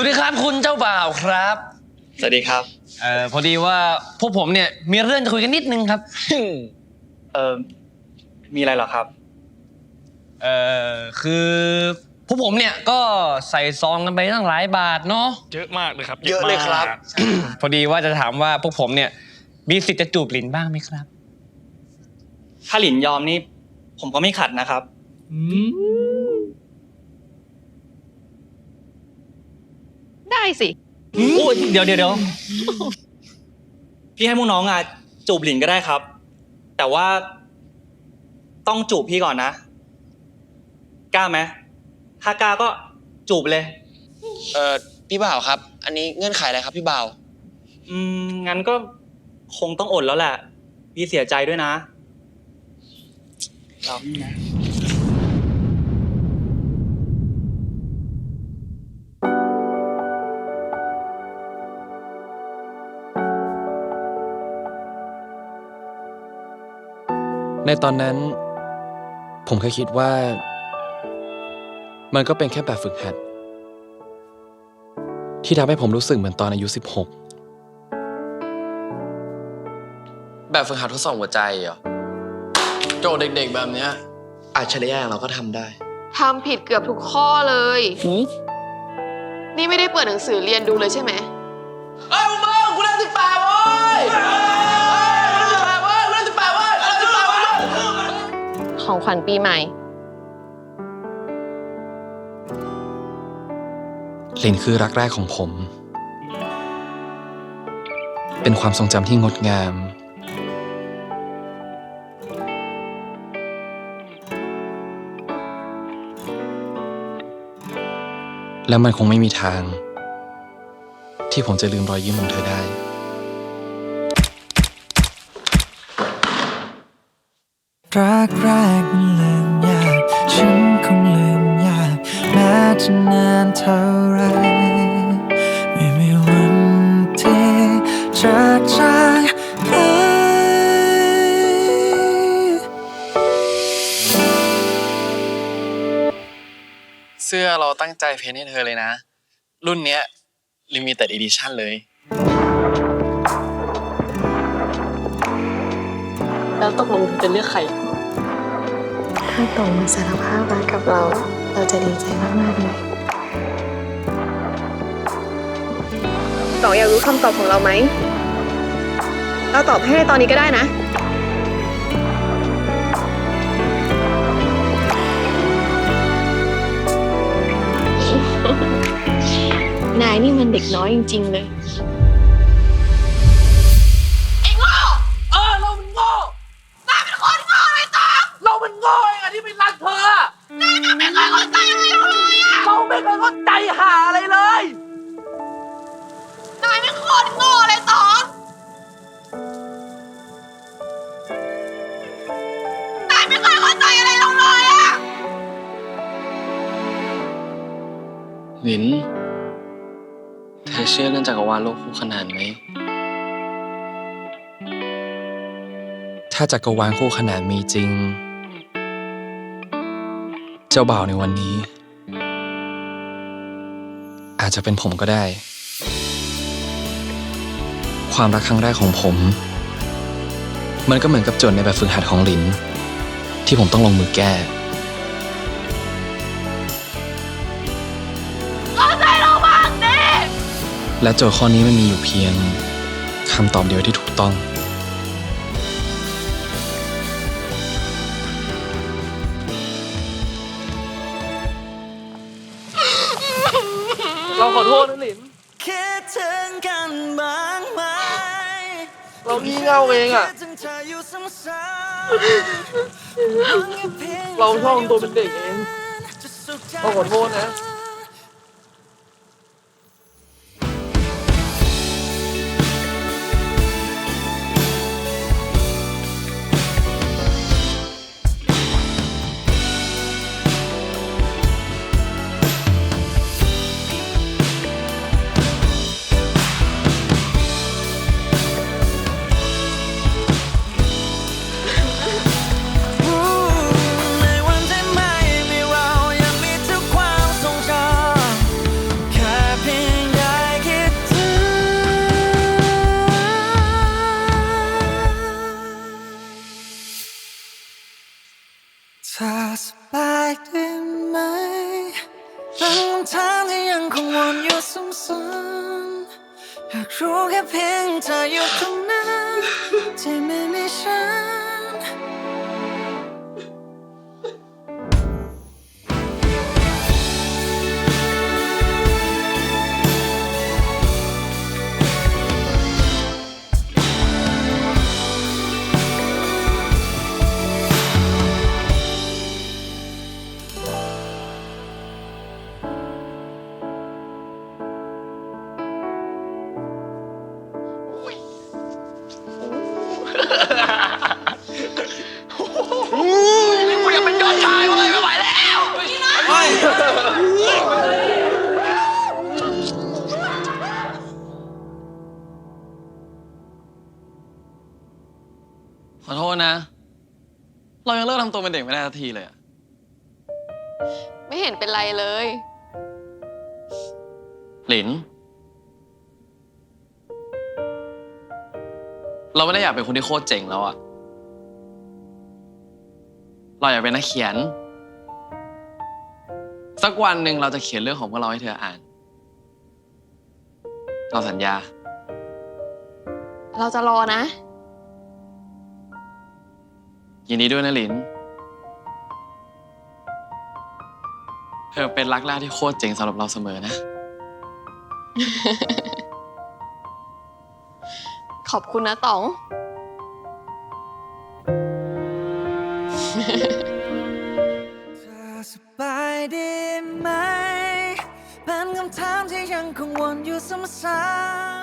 วัสดีครับคุณเจ้าบ่าวครับ สวัสดีครับ เอ่อพอดีว่าพวกผมเนี่ยมีเรื่องจะคุยกันนิดนึงครับ เออมีอะไรเหรอครับ เอ่อคือพวกผมเนี่ยก็ใส่ซองกันไปตั้งหลายบาทเนาะ เยอะมากเลยครับเยอะเลยครับ มากพอดีว่าจะถามว่าพวกผมเนี่ยมีสิทธิ์จะจูบหลินบ้างไหมครับ ถ้าหลินยอมนี่ ผมก็ไม่ขัดนะครับได้ สิ โอ้ยเดี๋ยวเดี๋ยวเดี๋ยวพี่ให้พวกน้องอะจูบหลินก็ได้ครับ แต่ว่า ต้องจูบพี่ก่อนนะ กล้าไหมถ้ากล้าก็จูบเลย เออพี่บ่าวครับ อันนี้เงื่อนไขอะไรครับพี่บ่าว อืมงั้นก็คงต้องอดแล้วแหละ พี่เสียใจด้วยนะ ในตอนนั้น ผมเคยคิดว่า มันก็เป็นแค่แบบฝึกหัด ที่ทำให้ผมรู้สึกเหมือนตอนอายุแบบฝึกหัดทดสอบหัวใจเหรอโจทย์เด็กๆแบบเนี้ยอัจฉริยะอย่างเราก็ทำได้ ทำผิดเกือบทุกข้อเลย นี่ไม่ได้เปิดหนังสือเรียนดูเลยใช่ไหม ของขวัญปีใหม่ลินคือรักแรกของผม เป็นความทรงจำที่งดงาม และมันคงไม่มีทาง ที่ผมจะลืมรอยยิ้มของเธอได้ รักแรกมันลืมยาก ฉันคงลืมยากแม้จะนานเท่าไร ไม่มีวันที่จะจางหายเสื้อเราตั้งใจเพ้นท์ให้เธอเลยนะ รุ่นเนี้ย limited edition เลย แล้วตกลงจะเลือกใคร ถ้าตรงมาสารภาพรักกับเรา เราจะดีใจมากๆเลยต่ออยากรู้คำตอบของเราไหม เราตอบให้ในตอนนี้ก็ได้นะ นายนี่มันเด็กน้อยจริง ๆ เลย ลิน เธอเชื่อเรื่องจักรวาลโลกคู่ขนานไหม ถ้าจักรวาลคู่ขนานมีจริง เจ้าบ่าวในวันนี้ อาจจะเป็นผมก็ได้ ความรักครั้งแรกของผม มันก็เหมือนกับโจทย์ในแบบฝึกหัดของหลิน ที่ผมต้องลงมือแก้ และโจทย์ข้อนี้มันมีอยู่เพียงคำตอบเดียวที่ถูกต้อง เราขอโทษนะหลิน คิดถึงกันบ้างไหมเรางี่เง่าเองอะคิดถึงเธออยู่ซ้ำๆเราชอบทำตัวเป็นเด็กเองจะสุขใจเราขอโทษนะ ซ้ำๆอยากรู้แค่เพียงเธออยู่ตรงนั้นที่ไม่มีฉัน กูอยากเป็นยอดชายเว้ยไม่ไหวแล้วขอโทษนะ เรายังเลิกทำตัวเป็นเด็กไม่ได้สักทีเลยอะไม่เห็นเป็นไรเลย หลิน เราไม่ได้อยากเป็นคนที่โคตรเจ๋งแล้วอะเราอยากเป็นนักเขียน สักวันหนึ่งเราจะเขียนเรื่องของพวกเราให้เธออ่าน เราสัญญา เราจะรอนะ ยินดีด้วยนะหลิน เธอเป็นรักแรกที่โคตรเจ๋งสำหรับเราเสมอนะ ขอบคุณนะต๋อง เธอสบายดีไหมเป็นคำถามที่ยังคงวนอยู่ซ้ำๆ